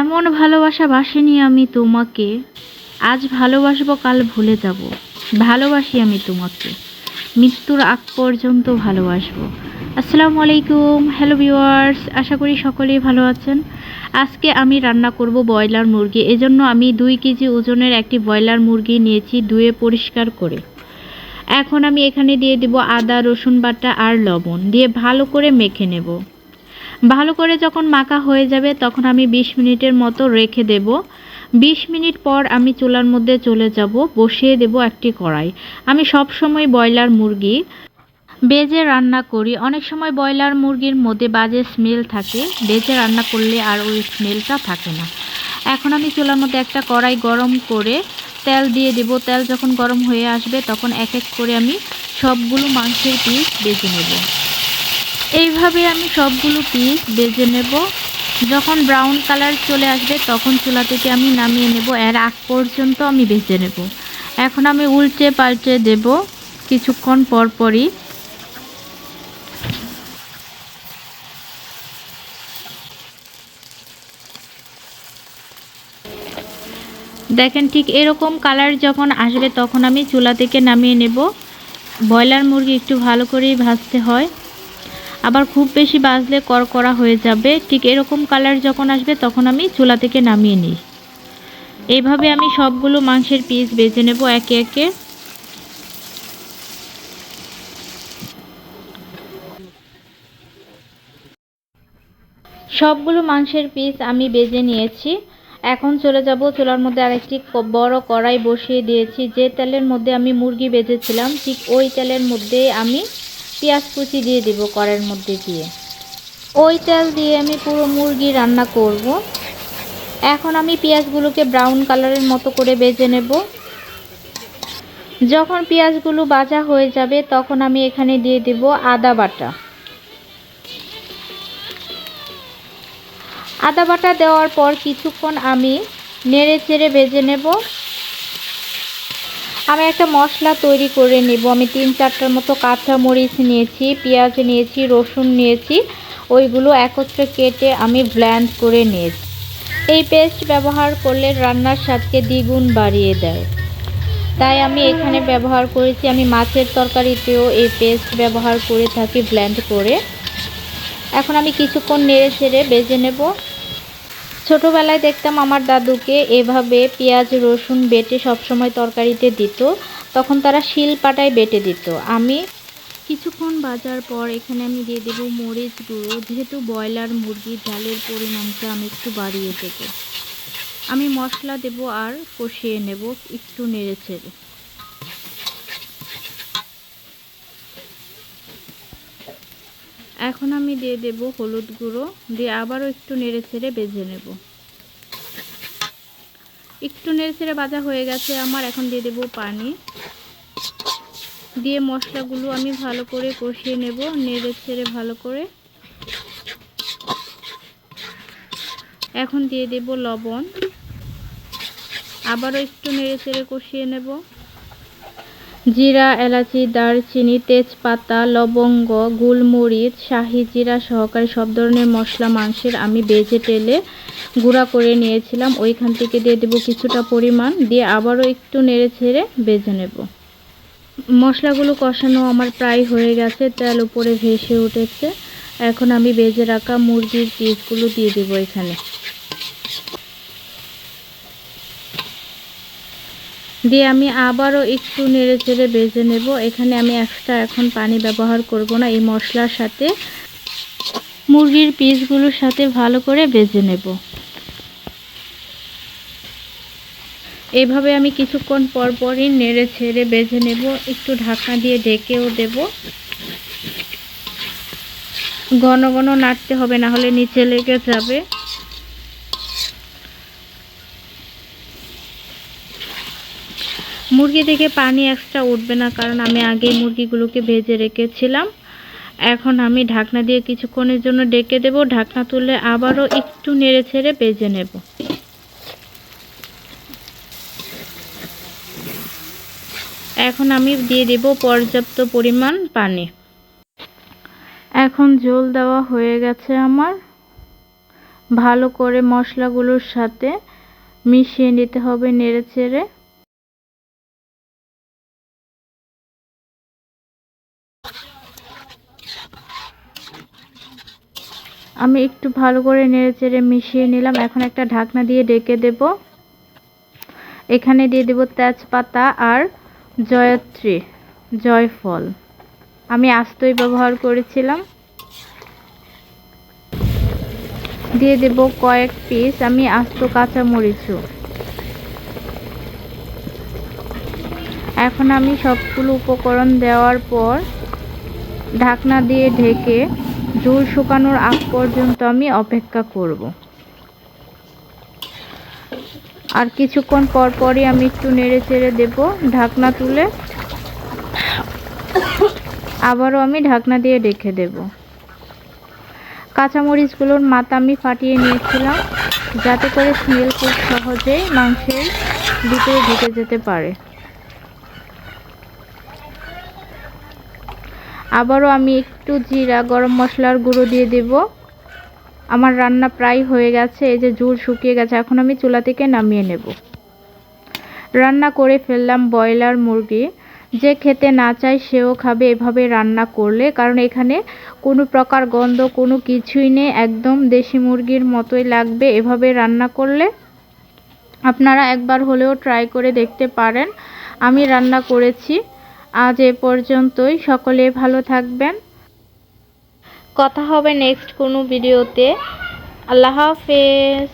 এমন ভালোবাসা বাসিনি আমি তোমাকে। আজ ভালোবাসবো, কাল ভুলে যাব। ভালোবাসি আমি তোমাকে। মৃত্যুর আগ পর্যন্ত ভালোবাসবো। আসসালামু আলাইকুম, হ্যালো ভিউয়ার্স, আশা করি সকলেই ভালো আছেন। আজকে আমি রান্না করব ব্রয়লার মুরগি। এজন্য আমি দুই কেজি ওজনের একটি ব্রয়লার মুরগি নিয়েছি ধুয়ে পরিষ্কার করে। এখন আমি এখানে দিয়ে দিব আদা, রসুন বাটা আর লবণ। দিয়ে ভালো করে মেখে নেব। ভালো করে যখন মাখা হয়ে যাবে, তখন আমি 20 মিনিটের মতো রেখে দেব। 20 মিনিট পর আমি চুলার মধ্যে চলে যাব, বসিয়ে দেব একটি কড়াই। আমি সব সময় ব্রয়লার মুরগি বেজে রান্না করি। অনেক সময় ব্রয়লার মুরগির মধ্যে বাজে স্মেল থাকে, বেজে রান্না করলে আর ওই স্মেলটা থাকে না। এখন আমি চুলার মধ্যে একটা কড়াই গরম করে তেল দিয়ে দেব। তেল যখন গরম হয়ে আসবে, তখন এক এক করে আমি সবগুলো মাংসের পিস বেজে নেব। এইভাবে আমি সবগুলো পিস বেজে নেব। যখন ব্রাউন কালার চলে আসবে, তখন চুলা থেকে আমি নামিয়ে নেব। এর আগ পর্যন্ত আমি ভেজে নেব। এখন আমি উল্টে পাল্টে দেব কিছুক্ষণ পর পরই। দেখেন ঠিক এরকম কালার যখন আসবে, তখন আমি চুলা থেকে নামিয়ে নেব। ব্রয়লার মুরগি একটু ভালো করেই ভাজতে হয়। আবার খুব বেশি বাজলে করকরা হয়ে যাবে। ঠিক এরকম কালার যখন আসবে, তখন আমি চুলা থেকে নামিয়ে নিই। এইভাবে আমি সবগুলো মাংসের পিস বেজে নেব একে একে। সবগুলো মাংসের পিস আমি বেজে নিয়েছি। এখন চলে যাব চুলার মধ্যে আরেকটি বড় কড়াই বসিয়ে দিয়েছি। যে তেলের মধ্যে আমি মুরগি বেজেছিলাম, ঠিক ওই তেলের মধ্যে আমি পেঁয়াজ কুচি দিয়ে দিব কড়াইয়ের মধ্যে দিয়ে। ওই তেল দিয়ে আমি পুরো মুরগি রান্না করব। এখন আমি পেঁয়াজগুলোকে ব্রাউন কালারের মতো করে বেজে নেব। যখন পেঁয়াজগুলো বাজা হয়ে যাবে, তখন আমি এখানে দিয়ে দেব আদা বাটা। আদা বাটা দেওয়ার পর কিছুক্ষণ আমি নেড়ে চেড়ে ভেজে নেব। আমি একটা মশলা তৈরি করে নেব। আমি তিন চারটার মতো কাঁচা মরিচ নিয়েছি, পেঁয়াজ নিয়েছি, রসুন নিয়েছি, ওইগুলো একত্রে কেটে আমি ব্ল্যান্ড করে নিয়েছি। এই পেস্ট ব্যবহার করলে রান্নার স্বাদকে দ্বিগুণ বাড়িয়ে দেয়। তাই আমি এখানে ব্যবহার করেছি, আমি মাছের তরকারিতেও এই পেস্ট ব্যবহার করে থাকি ব্ল্যান্ড করে। এখন আমি কিছুক্ষণ নেড়ে ছেড়ে বেজে নেব। ছোটোবেলায় দেখতাম আমার দাদুকে এভাবে পেঁয়াজ, রসুন বেটে সবসময় তরকারিতে দিত। তখন তারা শিল পাটায় বেটে দিত। আমি কিছুক্ষণ বাজার পর এখানে আমি দিয়ে দেব মরিচ গুঁড়ো। যেহেতু ব্রয়লার মুরগির ঝালের পরিমাণটা আমি একটু বাড়িয়ে দেব। আমি মশলা দেব আর কষিয়ে নেব, একটু নেড়ে ছেড়ে এখন আমি দিয়ে দেব হলুদ গুঁড়ো, দিয়ে আবারও একটু নেড়ে ছেড়ে বেজে নেব। একটু নেড়ে ছেড়ে ভাজা হয়ে গেছে, আমার এখন দিয়ে দেব পানি। দিয়ে মশলাগুলো আমি ভালো করে কষিয়ে নেব, নেড়ে ছেড়ে ভালো করে। এখন দিয়ে দেব লবণ। আবারও একটু নেড়ে চেড়ে কষিয়ে নেব। জিরা, এলাচি, দারচিনি, তেজপাতা, লবঙ্গ, গোলমরিচ, শাহি জিরা সহকারে সব ধরনের মশলা, মাংসের আমি বেজে টেলে গুঁড়া করে নিয়েছিলাম। ওইখান থেকে দিয়ে দেবো কিছুটা পরিমাণ। দিয়ে আবারও একটু নেড়ে ছেড়ে বেজে নেব। মশলাগুলো কষানো আমার প্রায় হয়ে গেছে। তেল উপরে ভেসে উঠেছে। এখন আমি বেজে রাখা মুরগির পিসগুলো দিয়ে দেবো এখানে। দিয়ে আমি আবারও একটু নেড়ে চেড়ে বেজে নেব। এখানে আমি এক্সট্রা এখন পানি ব্যবহার করব না, এই মশলার সাথে। মুরগির পিসগুলোর সাথে ভালো করে বেজে নেব। এভাবে আমি কিছুক্ষণ পর পরই নেড়ে ছেড়ে বেজে নেব। একটু ঢাকা দিয়ে ঢেকেও দেব। ঘন ঘন নাড়তে হবে, না হলে নিচে লেগে যাবে। মুরগি থেকে পানি এক্সট্রা উঠবে না, কারণ আমি আগে মুরগিগুলোকে ভেজে রেখেছিলাম। এখন আমি ঢাকনা দিয়ে কিছুক্ষণের জন্য ডেকে দেব, ঢাকনা তুলে আবারও একটু নেড়ে ছেড়ে ভেজে নেব। এখন আমি দিয়ে দেব পর্যাপ্ত পরিমাণ পানি। এখন জল দেওয়া হয়ে গেছে আমার। ভালো করে মশলাগুলোর সাথে মিশিয়ে নিতে হবে নেড়ে চেড়ে আমি একটু ভালো করে নেড়ে চেড়ে মিশিয়ে নিলাম। এখন একটা ঢাকনা দিয়ে ডেকে দেব। এখানে দিয়ে দেব তেজপাতা আর জয়ত্রী, জয়ফল। আমি আস্তই ব্যবহার করেছিলাম। দিয়ে দেব কয়েক পিস। আমি আস্ত কাঁচা মরিচও এখন আমি সবগুলো উপকরণ দেওয়ার পর ঢাকনা দিয়ে ঢেকে ঝোল শুকানোর আগ পর্যন্ত আমি অপেক্ষা করব। আর কিছুক্ষণ পর পরই আমি একটু নেড়ে চেড়ে দেব ঢাকনা তুলে। আবারও আমি ঢাকনা দিয়ে রেখে দেব। কাঁচামরিচগুলোর মাথা আমি ফাটিয়ে নিয়েছিলাম যাতে করে স্মেল খুব সহজেই মাংসের ভিতরে ঢুকে যেতে পারে। আবারও আমি একটু জিরা, গরম মশলার গুঁড়ো দিয়ে দেব। আমার রান্না প্রায় হয়ে গেছে, এই যে ঝুল শুকিয়ে গেছে, এখন আমি চুলা থেকে নামিয়ে নেব। রান্না করে ফেললাম ব্রয়লার মুরগি। যে খেতে না চায় সেও খাবে, এভাবে রান্না করলে, কারণ এখানে কোনো প্রকার গন্ধ, কোনো কিছুই নেই, একদম দেশি মুরগির মতোই লাগবে এভাবে রান্না করলে। আপনারা একবার হলেও ট্রাই করে দেখতে পারেন। আমি রান্না করেছি। আজ এ পর্যন্তই সকলে ভালো থাকবেন। কথা হবে নেক্সট কোনো ভিডিওতে। আল্লাহ হাফেজ।